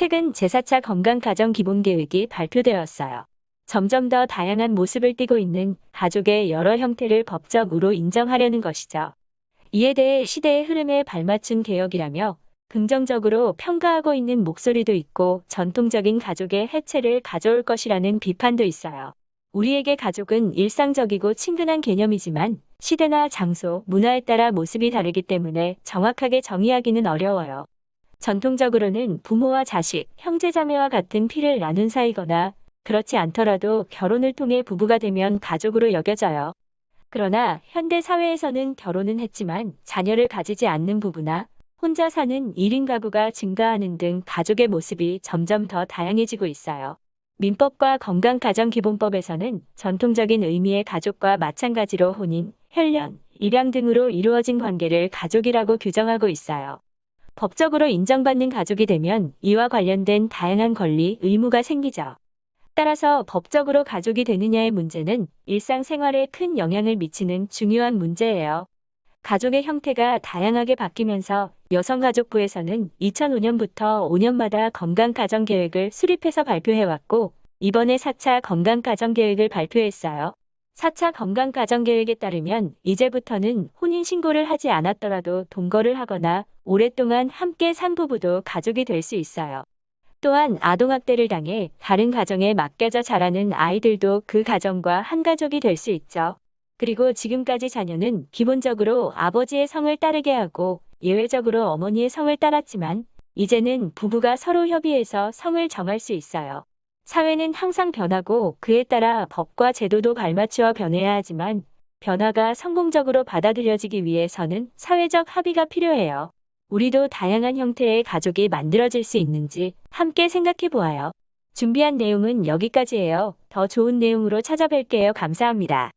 최근 제4차 건강가정 기본계획이 발표되었어요. 점점 더 다양한 모습을 띠고 있는 가족의 여러 형태를 법적으로 인정하려는 것이죠. 이에 대해 시대의 흐름에 발맞춘 개혁이라며 긍정적으로 평가하고 있는 목소리도 있고 전통적인 가족의 해체를 가져올 것이라는 비판도 있어요. 우리에게 가족은 일상적이고 친근한 개념이지만 시대나 장소, 문화에 따라 모습이 다르기 때문에 정확하게 정의하기는 어려워요. 전통적으로는 부모와 자식, 형제자매와 같은 피를 나눈 사이거나 그렇지 않더라도 결혼을 통해 부부가 되면 가족으로 여겨져요. 그러나 현대 사회에서는 결혼은 했지만 자녀를 가지지 않는 부부나 혼자 사는 1인 가구가 증가하는 등 가족의 모습이 점점 더 다양해지고 있어요. 민법과 건강가정기본법에서는 전통적인 의미의 가족과 마찬가지로 혼인, 혈연, 입양 등으로 이루어진 관계를 가족이라고 규정하고 있어요. 법적으로 인정받는 가족이 되면 이와 관련된 다양한 권리, 의무가 생기죠. 따라서 법적으로 가족이 되느냐의 문제는 일상생활에 큰 영향을 미치는 중요한 문제예요. 가족의 형태가 다양하게 바뀌면서 여성가족부에서는 2005년부터 5년마다 건강가정계획을 수립해서 발표해왔고, 이번에 4차 건강가정계획을 발표했어요. 4차 건강가정계획에 따르면 이제부터는 혼인신고를 하지 않았더라도 동거를 하거나 오랫동안 함께 산 부부도 가족이 될 수 있어요. 또한 아동학대를 당해 다른 가정에 맡겨져 자라는 아이들도 그 가정과 한 가족이 될 수 있죠. 그리고 지금까지 자녀는 기본적으로 아버지의 성을 따르게 하고 예외적으로 어머니의 성을 따랐지만 이제는 부부가 서로 협의해서 성을 정할 수 있어요. 사회는 항상 변하고 그에 따라 법과 제도도 발맞추어 변해야 하지만 변화가 성공적으로 받아들여지기 위해서는 사회적 합의가 필요해요. 우리도 다양한 형태의 가족이 만들어질 수 있는지 함께 생각해 보아요. 준비한 내용은 여기까지예요. 더 좋은 내용으로 찾아뵐게요. 감사합니다.